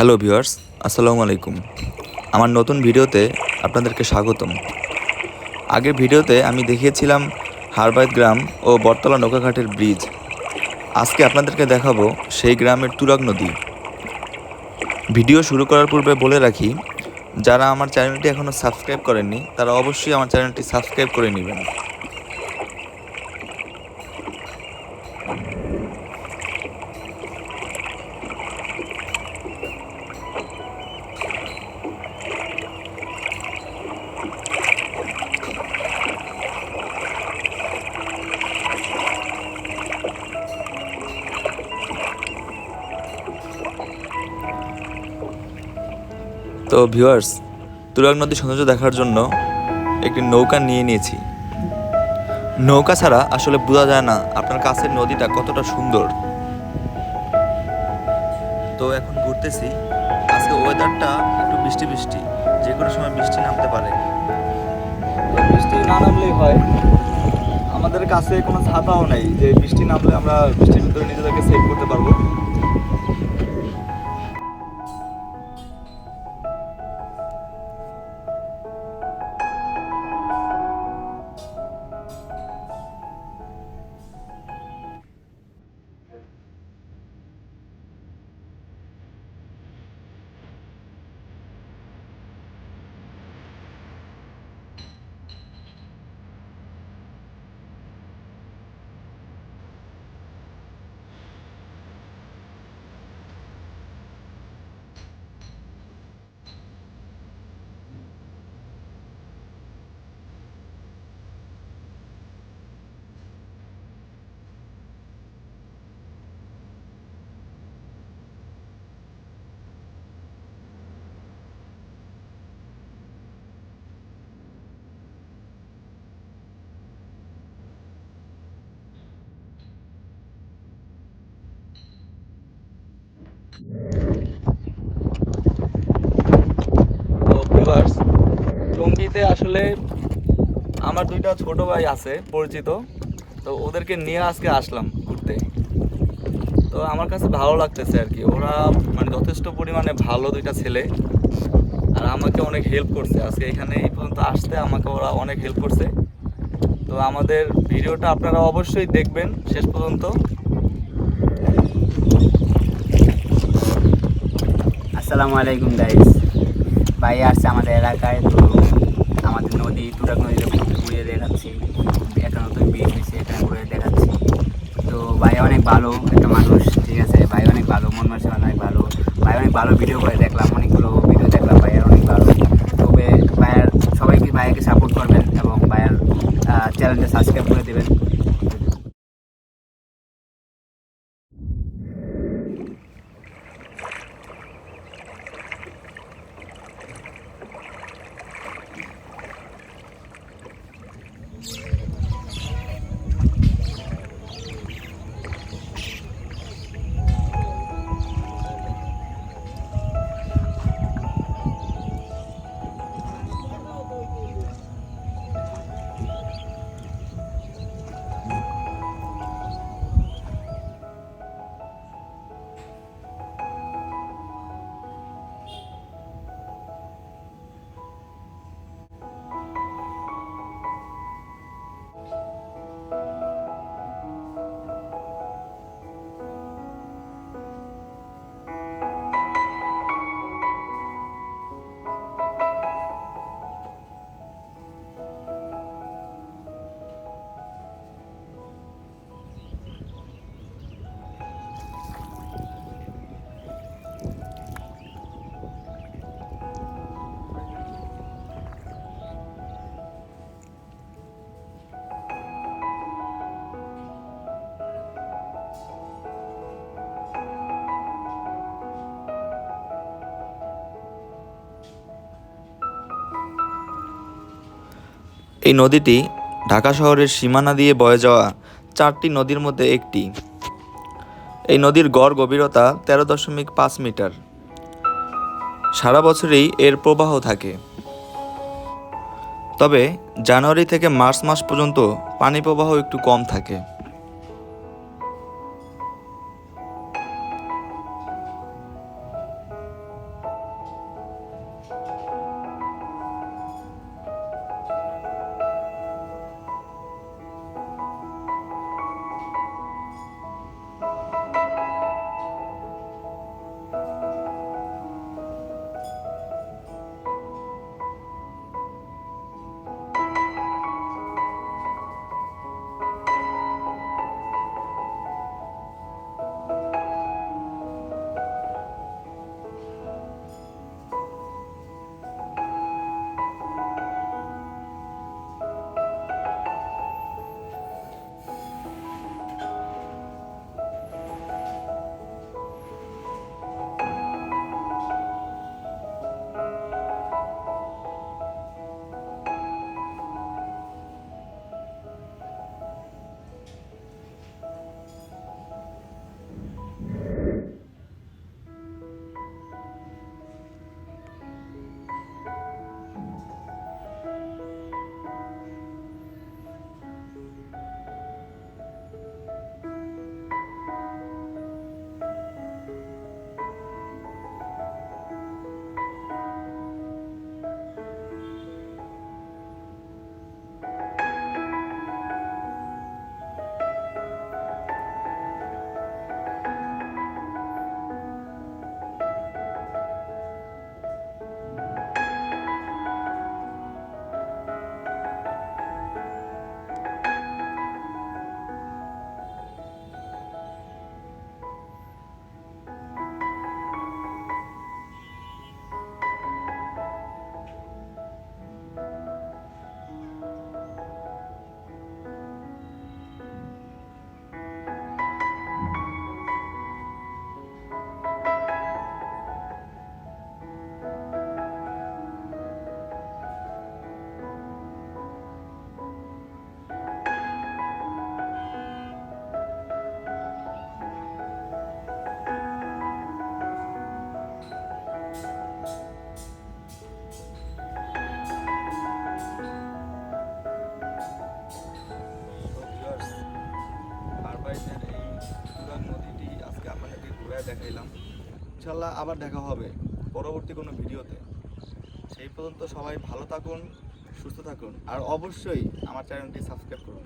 Hello viewers, আসসালামু আলাইকুম। আমার নতুন ভিডিওতে আপনাদেরকে স্বাগতম। আগের ভিডিওতে আমি দেখিয়েছিলাম হারবাইত গ্রাম ও বটতলা নৌকাঘাটের ব্রিজ। আজকে আপনাদেরকে দেখাবো সেই গ্রামের তুরাগ নদী। ভিডিও শুরু করার পূর্বে বলে রাখি, যারা আমার চ্যানেলটি এখনও সাবস্ক্রাইব করেননি, তারা অবশ্যই আমার চ্যানেলটি সাবস্ক্রাইব করে নেবেন। তো ভিউয়ার্স, তুরাগ নদীর সৌন্দর্য দেখার জন্য একটি নৌকা নিয়ে নিয়েছি। নৌকা ছাড়া আসলে বোঝা যায় না আপনার কাছের নদীটা কতটা সুন্দর। তো এখন ঘুরতেছি। আজকে ওয়েদারটা একটু বৃষ্টি বৃষ্টি, যে কোনো সময় বৃষ্টি নামতে পারে। বৃষ্টি না নামলেই হয়। আমাদের কাছে কোনো ছাতাও নেই, যে বৃষ্টি নামলে আমরা বৃষ্টির ভিতরে নিজেদেরকে সেভ করতে পারব। টঙ্গিতে আসলে আমার দুইটা ছোট ভাই আছে, পরিচিত। তো ওদেরকে নিয়ে আজকে আসলাম ঘুরতে। তো আমার কাছে ভালো লাগতেছে আর কি। ওরা মানে যথেষ্ট পরিমাণে ভালো দুইটা ছেলে। আর আমাকে অনেক হেল্প করছে। আজকে এখানে এই পর্যন্ত আসতে আমাকে ওরা অনেক হেল্প করছে। তো আমাদের ভিডিওটা আপনারা অবশ্যই দেখবেন শেষ পর্যন্ত। আসসালামু আলাইকুম গাইস ভাই আসছে আমাদের এলাকায়, তো আমাদের নদী তুরাক নদীতে ঘুরে দেখাচ্ছি। একটা নতুন বিয়ে হয়েছে, এখানে ঘুরে দেখাচ্ছি। তো ভাই অনেক ভালো একটা মানুষ, ঠিক আছে? ভাই অনেক ভালো, মন মানসিক অনেক ভালো। ভাই অনেক ভালো ভিডিও করে দেখলাম, অনেকগুলো ভিডিও দেখলাম ভাইয়ের, অনেক ভালো। তবে ভাইয়ের, সবাইকে ভাইয়াকে সাপোর্ট করবেন এবং ভাইয়ের চ্যানেলটা সাবস্ক্রাইব করে দেবেন। এই নদীটি ঢাকা শহরের সীমানা দিয়ে বয়ে যাওয়া চারটি নদীর মধ্যে একটি। এই নদীর গড় গভীরতা তেরো দশমিক পাঁচ মিটার। সারা বছরেই এর প্রবাহ থাকে। তবে জানুয়ারি থেকে মার্চ মাস পর্যন্ত পানি প্রবাহ একটু কম থাকে। ইনশাল্লাহ আবার দেখা হবে পরবর্তী কোনো ভিডিওতে। সেই পর্যন্ত সবাই ভালো থাকুন, সুস্থ থাকুন, আর অবশ্যই আমার চ্যানেলটি সাবস্ক্রাইব করুন।